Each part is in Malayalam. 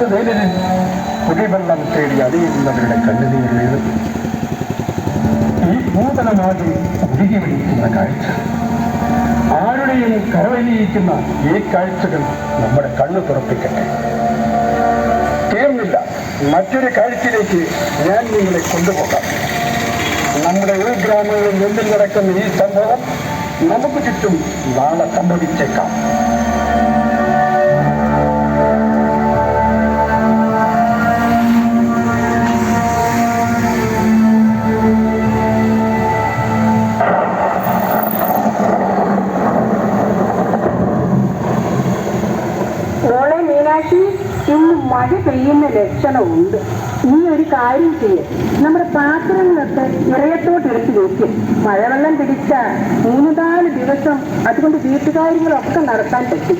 കണ്ട് വേലിന് കുടിവെള്ളം തേടി അടിയുന്നവരുടെ കണ്ണുനീരേത് ഈ നൂതനമാകെ ഉരുകി വിളിക്കുന്ന കാഴ്ച ആരുടെയും കരവലിയിക്കുന്ന ഈ കാഴ്ചകൾ നമ്മുടെ കണ്ണു തുറപ്പിക്കട്ടെ തീർന്നില്ല മറ്റൊരു കാഴ്ചയിലേക്ക് ഞാൻ നിങ്ങളെ കൊണ്ടുപോകാം. നമ്മുടെ ഉൾഗ്രാമങ്ങളിൽ നിന്നിൽ നടക്കുന്ന ഈ സംഭവം നമുക്ക് ചുറ്റും നാളെ സംഭവിച്ചേക്കാം മഴ പെയ്യുന്ന ലക്ഷണമുണ്ട്. ഈ ഒരു കാര്യം ചെയ്യും. നമ്മുടെ പാത്രങ്ങളൊക്കെ ഇറയത്തോട്ട് എടുത്ത് വെക്കും. മഴവെള്ളം പിടിച്ച മൂന്ന് നാല് ദിവസം അതുകൊണ്ട് വീട്ടുകാര്യങ്ങളൊക്കെ നടത്താൻ പറ്റും.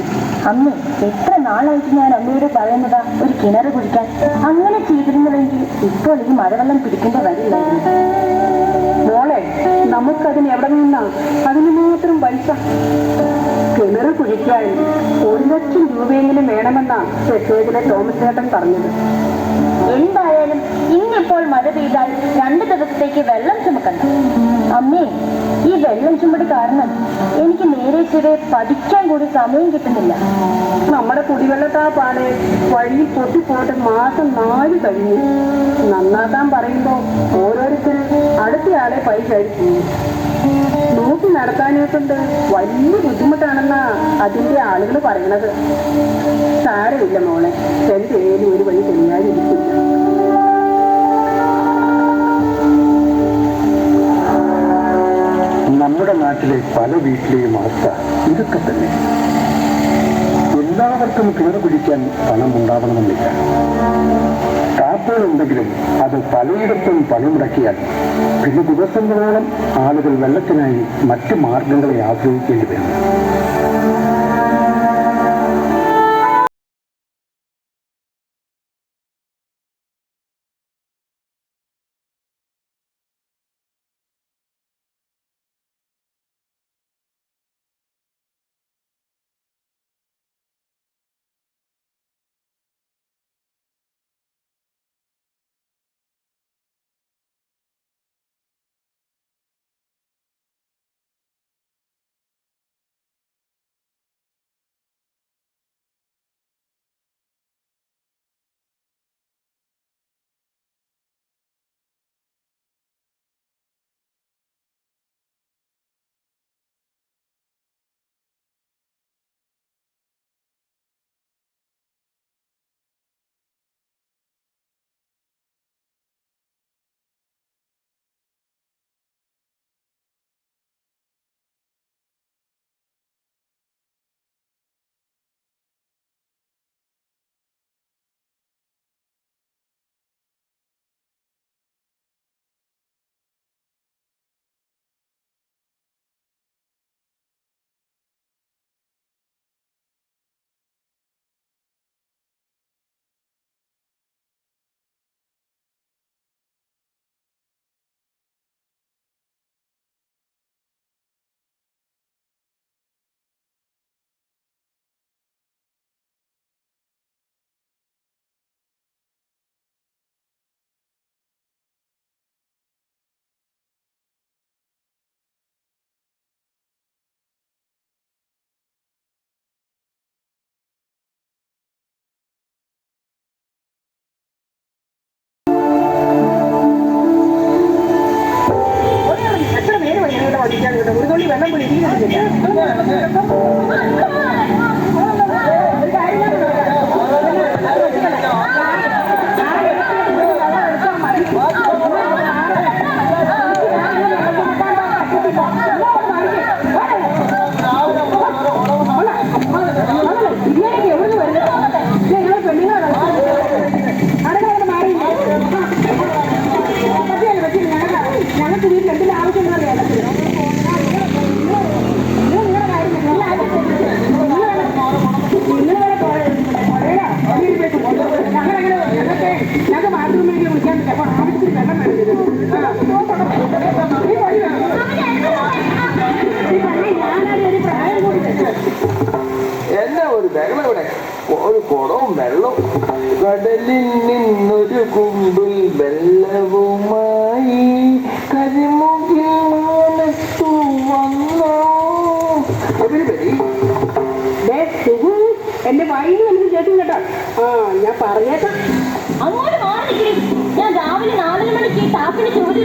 അമ്മ എത്ര നാളായിട്ട് ഞാൻ അമ്മയോട് പറയുന്നതാ? ഒരു കിണർ കുടിക്കാൻ. അങ്ങനെ ചെയ്തിരുന്നുവെങ്കിൽ ഇപ്പോൾ ഈ മഴവെള്ളം പിടിക്കേണ്ട വരില്ലായിരുന്നു മോളെ നമുക്കതിന് എവിടെ നിന്നാ? അതിന് മാത്രം പൈസ. കിണർ കുഴിക്കാൻ ഒരു ലക്ഷം വേണമെന്നാ മെസ്സേജിലെ തോമസ് ചേട്ടൻ പറഞ്ഞത്. എന്തായാലും ഇന്നിപ്പോൾ മഴ പെയ്താൽ രണ്ട് ദിവസത്തേക്ക് വെള്ളം ചുമക്കണം. അമ്മേ ഈ വെള്ളം ചുമട് കാരണം എനിക്ക് നേരെ ചെറിയ പഠിക്കാൻ കൂടി സമയം കിട്ടുന്നില്ല. നമ്മുടെ കുടിവെള്ളത്താപ്പാണ് വഴിയിൽ പൊട്ടിപ്പോയിട്ട് മാസം നാല് കഴിഞ്ഞു. നന്നാക്കാൻ പറയുമ്പോ ഓരോരുത്തരും അടുത്തയാളെ പൈസ അയച്ചു നോക്കി നടത്താനായിട്ടുണ്ട് വലിയ ബുദ്ധിമുട്ടാണെന്നാ അതിന്റെ ആളുകൾ പറയണത്. സാരമില്ല മോളെ. എന്തേലും ഒരു വഴി തെളിയാതിരിക്കില്ല നമ്മുടെ നാട്ടിലെ പല വീട്ടിലെയും അവസ്ഥ ഇതൊക്കെ തന്നെ. എല്ലാവർക്കും കിണർ പിടിക്കാൻ പണം ഉണ്ടാവണമെന്നില്ല ടാപ്പുകളുണ്ടെങ്കിലും അത് പലയിടത്തും പണിമുടക്കിയാൽ പിന്നെ ദിവസങ്ങളോളം ആളുകൾ വെള്ളത്തിനായി മറ്റു മാർഗങ്ങളെ ആശ്രയിക്കേണ്ടി വരും.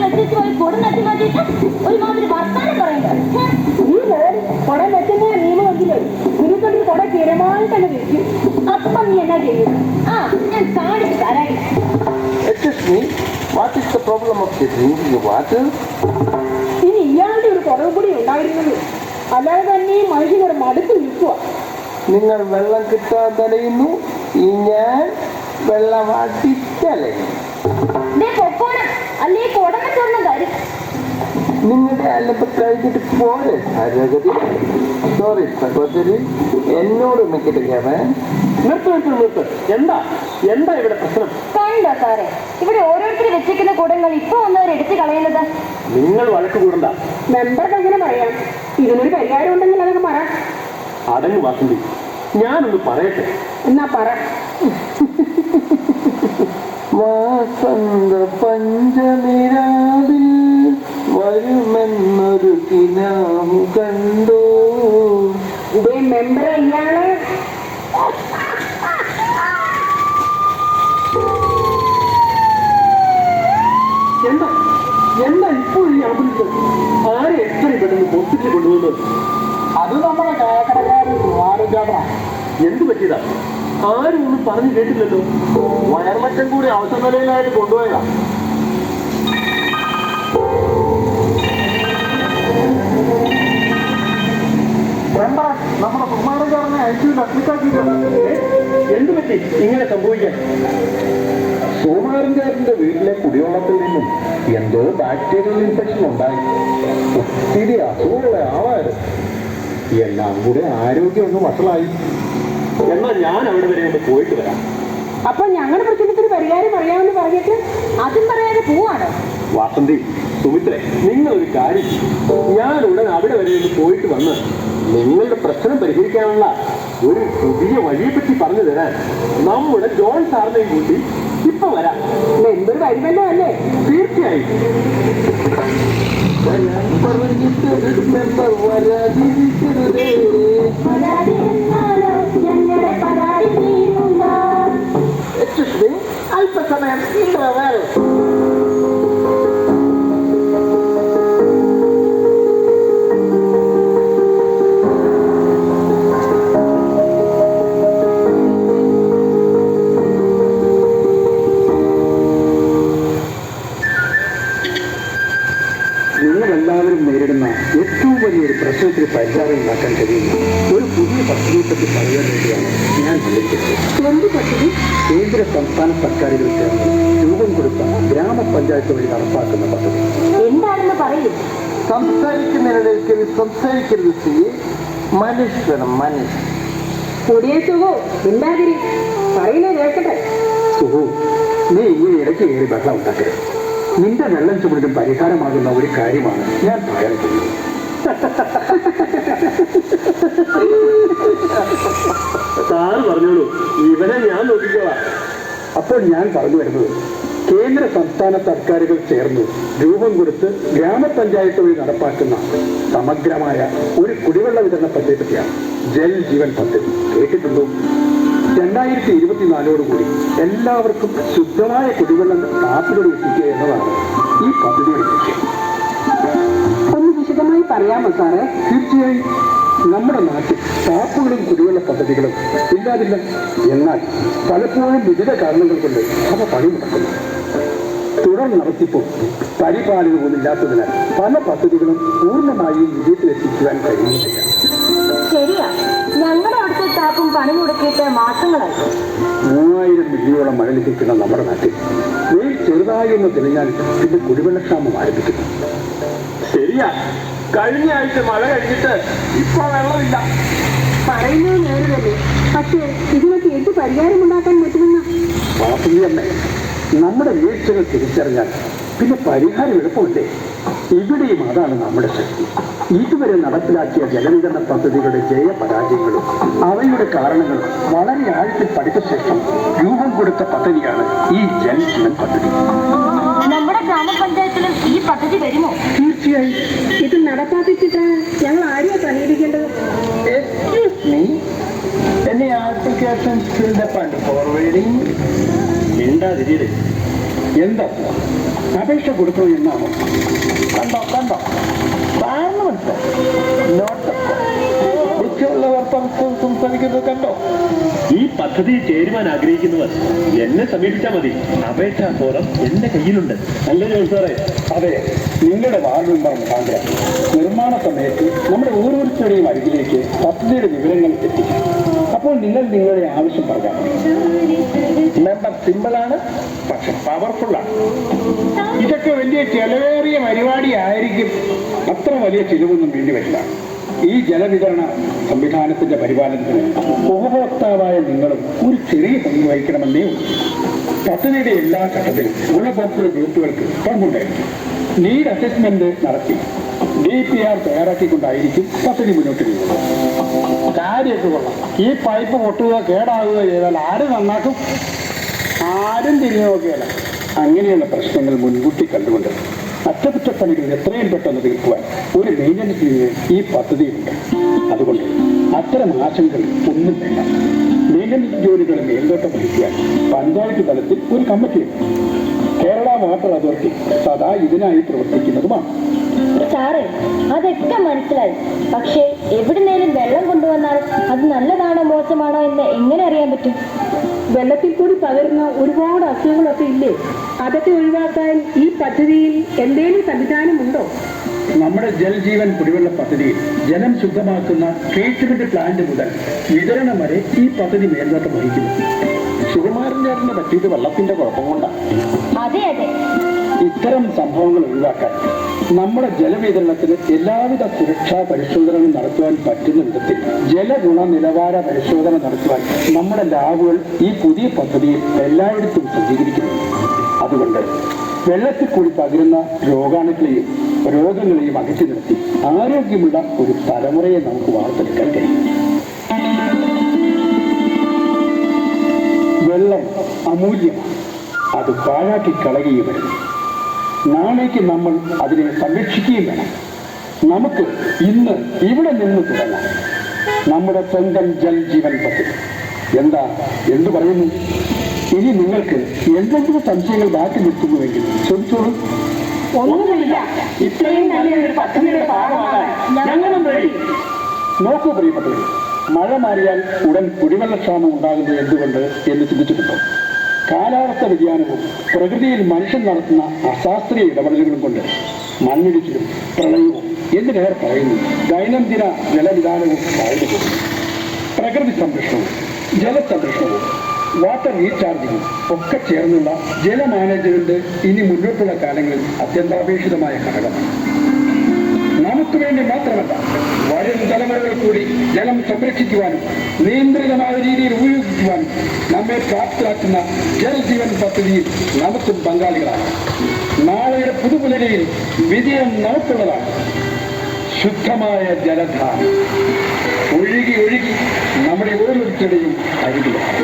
വെച്ചിട്ട് പോയി കൊടു നട്ടി മാറ്റിയിട്ട് ഒരുമാതിരി വർത്താനം പറയുന്നത് ഈ നീ പോയി കുട വെക്കുന്ന നിയമം വന്നില്ലേ ഇതിനെക്കൊണ്ട് കുട സ്ഥിരമായി തന്നെ വെക്കും അപ്പം നീ എന്നാ ചെയ്യും ആ ഞാൻ കാണിച്ചു ഇനി ഇയാളുടെ ഒരു കുറവ് കൂടി ഉണ്ടായിരുന്നത് അല്ലാതെ തന്നെ മനുഷ്യൻ ഒരു മടുത്ത് നിൽക്കുക നിങ്ങൾ വെള്ളം കിട്ടാൻ തലയുന്നു ഞാൻ വെള്ളം അടിച്ചലയും അല്ലേ കൊടന്ന സ്വർണം തരും. നിങ്ങളുടെ അല്ലപ്പ് കഴിഞ്ഞിട്ട് പോലെ അരഗതി സോറി സഹോദരി എന്നോട് മിക്കട്ടിക്കാമേ നിർത്ത് നിർത്ത് നിർത്ത്. എന്താ? എന്താ ഇവിടെ പ്രശ്നം? കണ്ടോ സാറേ ഇവിടെ ഓരോരുത്തർ വെച്ചിരിക്കുന്ന കുടങ്ങൾ ഇപ്പൊ ഒന്നവർ എടുത്തു കളയുന്നത്. നിങ്ങൾ വഴക്ക് കൂടണ്ട. മെമ്പർക്ക് എങ്ങനെ പറയാം. ഇതിനൊരു പരിഹാരം ഉണ്ടെങ്കിൽ അതൊക്കെ പറ. അടങ്ങ് വാസന്തി. ഞാനൊന്ന് പറയട്ടെ? എന്നാ പറ. വാസന്ത പഞ്ചമിരാവിൽ വരുമെന്നൊരു കിനാവ് കണ്ടോ. ഇതേ മെമ്പർ ഇയാൾ എന്താ? എന്താ ഇപ്പോൾ ഈ ആംബുലൻസ് ആരെ എത്രയും പെട്ടെന്ന് ഹോസ്പിറ്റലിൽ കൊണ്ടുപോകുന്നത് അത് നമ്മുടെ കാക്കടക്കാരൻ എന്ത് പറ്റിയതാ? ആരും ഒന്നും പറഞ്ഞു കേട്ടില്ലല്ലോ. വയർമറ്റം കൂടി അവസര നിലയിലായിട്ട് കൊണ്ടുപോയതാ നമ്മുടെ കുമാരൻകാരനെ അയച്ചു അഡ്മിറ്റാക്കിയിട്ടുണ്ട്. എന്ത് പറ്റി? ഇങ്ങനെ സംഭവിക്കാൻ? സോമാരൻകാരന്റെ വീട്ടിലെ കുടിവെള്ളത്തിൽ നിന്നും എന്തോ ബാക്ടീരിയൽ ഇൻഫെക്ഷൻ ഉണ്ടായി. ഒത്തിരി അസുഖമുള്ള ആളായിരുന്നു. എല്ലാം കൂടെ ആരോഗ്യം ഒന്ന് വഷളായി. എന്നാൽ ഞാൻ അവിടെ വരെ ഒന്ന് പോയിട്ട് വരാം. അപ്പൊ ഞങ്ങളുടെ പ്രശ്നത്തിന് പരിഹാരം പറയാമെന്ന് പറഞ്ഞിട്ട് അതും പറയാതെ പോവാണ്? വാസന്തി സുമിത്രേ നിങ്ങൾ ഒരു കാര്യം ഞാൻ ഉടൻ അവിടെ വരെ ഒന്ന് പോയിട്ട് വന്ന് നിങ്ങളുടെ പ്രശ്നം പരിഹരിക്കാനുള്ള ഒരു പുതിയ വഴിയെപ്പറ്റി പറഞ്ഞു തരാൻ നമ്മുടെ ജോൺ സാറിനെയും കൂട്ടി ഇപ്പൊ വരാം. എന്തൊരു കാര്യമല്ലോ അല്ലേ തീർച്ചയായും. മെമ്പർ വരാതിരിക്കരുതേ. Het is niet, al het is aan mijn kinderen wel. സർക്കാരുകൾ ചേർന്ന് രൂപം കൊടുത്ത ഗ്രാമപഞ്ചായത്ത് വഴി നടപ്പാക്കുന്ന പദ്ധതി. എന്താണെന്ന് പറയൂ. സംസാരിക്കുന്നതിനിടയ്ക്ക് സംസാരിക്കരുത് സി മനുഷ്യനും മനുഷ്യൻ കൊടിയ സുഖോ ഉണ്ടാതിരി പറയുന്നത് കേൾക്കട്ടെ. സുഹു നീ ഇങ്ങനെ ഇടയ്ക്ക് കയറി വെള്ളം ഉണ്ടാക്കരുത്. നിന്റെ വെള്ളം ചുമടിനും പരിഹാരമാകുന്ന ഒരു കാര്യമാണ് ഞാൻ പറയാൻ പോകുന്നത്. സാറ് പറഞ്ഞോളൂ ഇവനെ ഞാൻ നോക്കിക്കോളാം. അപ്പോൾ ഞാൻ പറഞ്ഞു വരുന്നത് കേന്ദ്ര സംസ്ഥാന സർക്കാരുകൾ ചേർന്ന് രൂപം കൊടുത്ത് ഗ്രാമപഞ്ചായത്ത് വഴി നടപ്പാക്കുന്ന സമഗ്രമായ ഒരു കുടിവെള്ള വിതരണ പദ്ധതിയാണ് ജൽ ജീവൻ പദ്ധതി. കേട്ടിട്ടുണ്ടോ? രണ്ടായിരത്തി ഇരുപത്തിനാലോടുകൂടി എല്ലാവർക്കും ശുദ്ധമായ കുടിവെള്ളം കാത്തുകൾ എത്തിക്കുക എന്നതാണ് ഈ പദ്ധതിയുടെ ലക്ഷ്യം. ഒന്ന് വിശദമായി പറയാമോ സാറേ? തീർച്ചയായും. നമ്മുടെ നാട്ടിൽ ടാപ്പുകളും കുടിവെള്ള പദ്ധതികളും ഇല്ലാതില്ല. എന്നാൽ പലപ്പോഴും വിവിധ കാരണങ്ങൾ കൊണ്ട് അവ പണി നടക്കുന്നു തുടർ നടത്തിപ്പും പരിപാലനവും ഇല്ലാത്തതിനാൽ പല പദ്ധതികളും പൂർണമായും വിജയത്തിലെത്തിക്കുവാൻ കഴിയുന്നില്ല. ശരിയാ. ഞങ്ങളുടെ അവിടുത്തെ ടാപ്പും പണി മുടക്കിയിട്ട് മാസങ്ങളായി. മൂവായിരം മില്ലിയോളം മഴ ലഭിക്കുന്ന നമ്മുടെ നാട്ടിൽ വെയിൽ ചെറുതായി ഒന്ന് തെളിഞ്ഞാൽ പിന്നെ കുടിവെള്ളക്ഷാമം ആരംഭിക്കുന്നു. ശരിയാ. കഴിഞ്ഞ ആഴ്ച മഴ കഴിഞ്ഞിട്ട് ഇപ്പൊ വെള്ളമില്ല. പറയുന്നത് നേരെ തന്നെ പക്ഷേ ഇതിനൊക്കെ എന്ത് പരിഹാരം ഉണ്ടാക്കാൻ പറ്റുമെന്ന? വാസന്തിയമ്മേ നമ്മുടെ വീഴ്ചകൾ തിരിച്ചറിഞ്ഞാൽ പിന്നെ പരിഹാരം എളുപ്പമല്ലേ? ഇവിടെയും അതാണ് നമ്മുടെ ശക്തി. ഇതുവരെ നടപ്പിലാക്കിയ ജലവിതരണ പദ്ധതികളുടെ ജയപരാജയങ്ങളും അവയുടെ കാരണങ്ങളും വളരെ ആഴത്തിൽ പഠിച്ച ശേഷം രൂപം കൊടുത്ത പദ്ധതിയാണ് ഈ ജലജീവൻ പദ്ധതി. നമ്മുടെ ഗ്രാമപഞ്ചായത്തിലും ഈ പദ്ധതി വരുമോ? തീർച്ചയായും. ഇത് നടപ്പാക്കിച്ചിട്ട് ഞങ്ങൾ ആരെയാ സമീപിക്കേണ്ടത്. Any applications filled up and forwarding? മിണ്ടാതിരിയേ എന്താ? അപേക്ഷ കൊടുക്കണം എന്നാണോ? കണ്ടോ കണ്ടോ? കാരണം മനസ്സിലായി പരസ്പരം സംസാരിക്കുന്നത് കണ്ടോ? ഈ പദ്ധതിയിൽ ചേരുവാൻ ആഗ്രഹിക്കുന്നവർ എന്നെ സമീപിച്ചാൽ മതി. അപേക്ഷാ ഫോറം എന്റെ കയ്യിലുണ്ട്. അല്ലേ സാറേ? അതെ നിങ്ങളുടെ വാർഡ് മെമ്പർ മുഖാന്തരം. നിർമ്മാണ സമയത്ത് നമ്മുടെ ഓരോരുത്തരുടെയും അരികിലേക്ക് പദ്ധതിയുടെ വിവരങ്ങൾ എത്തിക്കും. അപ്പോൾ നിങ്ങൾ നിങ്ങളുടെ ആവശ്യം പറഞ്ഞാൽ മതി. മെമ്പർ സിമ്പിളാണ് പക്ഷെ പവർഫുള്ളാണ് ആണ്. ഇതൊക്കെ വലിയ ചെലവേറിയ പരിപാടി ആയിരിക്കും അത്ര വലിയ ചിലവൊന്നും വേണ്ടി വരില്ല. ഈ ജലവിതരണ സംവിധാനത്തിന്റെ പരിപാലനത്തിന് ഉപഭോക്താവായ നിങ്ങളും ഒരു ചെറിയ പങ്ക് വഹിക്കണമെന്നേ പദ്ധതിയുടെ എല്ലാ ഘട്ടത്തിലും ഗുണഭോക്തൃ ഗ്രൂപ്പുകൾക്ക് പങ്കുണ്ടായിരിക്കും. നീഡ് അസസ്മെന്റ് നടത്തി ഡി പി ആർ തയ്യാറാക്കിക്കൊണ്ടായിരിക്കും പദ്ധതി മുന്നോട്ട് നീങ്ങുന്നത്. കാര്യമൊക്കെ കൊള്ളാം. ഈ പൈപ്പ് പൊട്ടുക കേടാവുക ചെയ്താൽ ആര് നന്നാക്കും? ആരും തിരിഞ്ഞു നോക്കിയല്ല അങ്ങനെയുള്ള പ്രശ്നങ്ങൾ മുൻകൂട്ടി കണ്ടുകൊണ്ട് അറ്റകുറ്റപ്പണികൾ എത്രയും പെട്ടെന്ന് തീർക്കുവാൻ ഒരു മെയിന്റനൻസ് ഈ പദ്ധതിയുണ്ട്. അതുകൊണ്ട് അത്തരം ആശങ്കകൾ ഒന്നും വേണ്ട. മെയിന്റനൻസ് ജോലികൾ മേൽനോട്ടം വഹിക്കാൻ പഞ്ചായത്ത് തലത്തിൽ ഒരു കമ്മിറ്റിയുണ്ട്. കേരള വാട്ടർ അതോറിറ്റി സദാ ഇതിനായി പ്രവർത്തിക്കുന്നതുമാണ്. സാറേ അതൊക്കെ മനസ്സിലായി. പക്ഷേ എവിടുന്നേലും വെള്ളം കൊണ്ടുവന്നാൽ അത് നല്ലതാണോ മോശമാണോ എന്ന് എങ്ങനെ അറിയാൻ പറ്റും? വെള്ളത്തിൽ കൂടി പകരുന്ന ഒരുപാട് അസുഖങ്ങളൊക്കെ ഇല്ലേ? അതൊക്കെ ഒഴിവാക്കാൻ ഈ പദ്ധതിയിൽ എന്തേലും സംവിധാനമുണ്ടോ? നമ്മുടെ ജൽജീവൻ കുടിവെള്ള പദ്ധതിയിൽ ജലം ശുദ്ധമാക്കുന്ന ട്രീറ്റ്മെന്റ് പ്ലാന്റ് മുതൽ വിതരണം വരെ ഈ പദ്ധതി മേൽനോട്ടം വഹിക്കുന്നു. സുകുമാരൻ ചേട്ടന് പറ്റിയത് വെള്ളത്തിന്റെ കുഴപ്പം കൊണ്ടാണ് അതെ അതെ. ഇത്തരം സംഭവങ്ങൾ ഒഴിവാക്കാൻ നമ്മുടെ ജലവിതരണത്തിന് എല്ലാവിധ സുരക്ഷാ പരിശോധനകളും നടത്തുവാൻ പറ്റുന്ന വിധത്തിൽ ജലഗുണ നിലവാര പരിശോധന നടത്തുവാൻ നമ്മുടെ ലാബുകൾ ഈ പുതിയ പദ്ധതിയിൽ എല്ലായിടത്തും സജ്ജീകരിക്കുന്നു. അതുകൊണ്ട് വെള്ളത്തിൽ കൂടി പകരുന്ന രോഗാണുക്കളെയും രോഗങ്ങളെയും അകറ്റി നിർത്തി ആരോഗ്യമുള്ള ഒരു തലമുറയെ നമുക്ക് വാർത്തെടുക്കാൻ കഴിയും. വെള്ളം അമൂല്യമാണ്. അത് പാഴാക്കി കളയുകയും നാളേക്ക് നമ്മൾ അതിനെ സംരക്ഷിക്കുകയും വേണം. നമുക്ക് ഇന്ന് ഇവിടെ നിന്ന് തുടങ്ങാം. നമ്മുടെ സ്വന്തം ജൽ ജീവൻ പദ്ധതി. എന്താ? എന്തു പറയുന്നു? ഇനി നിങ്ങൾക്ക് എന്തെങ്കിലും സംശയങ്ങൾ ബാക്കി നിൽക്കുന്നുവെങ്കിൽ ചോദിച്ചോളൂ. ഒന്നുമില്ല. ഇത്രയും നല്ലൊരു പദ്ധതിയുടെ ഭാഗമാകാൻ ഞങ്ങളും. നോക്കൂ പ്രിയപ്പെട്ടവർ മഴ മാറിയാൽ ഉടൻ കുടിവെള്ളക്ഷാമം ഉണ്ടാകുന്നത് എന്തുകൊണ്ട് എന്ന് ചിന്തിച്ചിട്ടുണ്ടോ? കാലാവസ്ഥ വ്യതിയാനവും പ്രകൃതിയിൽ മനുഷ്യൻ നടത്തുന്ന അശാസ്ത്രീയ ഇടപെടലുകളും കൊണ്ട് മണ്ണിടിച്ചിലും പ്രളയവും എന്തിനേറെ പറയുന്നു? ദൈനംദിന ജലവിധാനവും താഴ്ന്നു പോകുന്നു. പ്രകൃതി സംരക്ഷണവും ജലസംരക്ഷണവും വാട്ടർ റീചാർജിങ്ങും ഒക്കെ ചേർന്നുള്ള ജല മാനേജ്മെന്റ് ഇനി മുന്നോട്ടുള്ള കാലങ്ങളിൽ അത്യന്താപേക്ഷിതമായ ഘടകമാണ്. നമുക്ക് വേണ്ടി മാത്രമല്ല തലമുറകൾ കൂടി ജലം സംരക്ഷിക്കുവാനും നിയന്ത്രിതമായ രീതിയിൽ ഉപയോഗിക്കുവാനും നമ്മെ പ്രാപ്തരാക്കുന്ന ജലജീവൻ പദ്ധതിയിൽ നമുക്കും പങ്കാളികളാണ്. നാളെയുടെ പുതുപുലരിയിൽ വിജയം നമുക്കുള്ളതാണ് ശുദ്ധമായ ജലധാര. ഒഴുകി ഒഴുകി നമ്മുടെ ഓരോരുത്തരുടെയും അരികിലാണ്.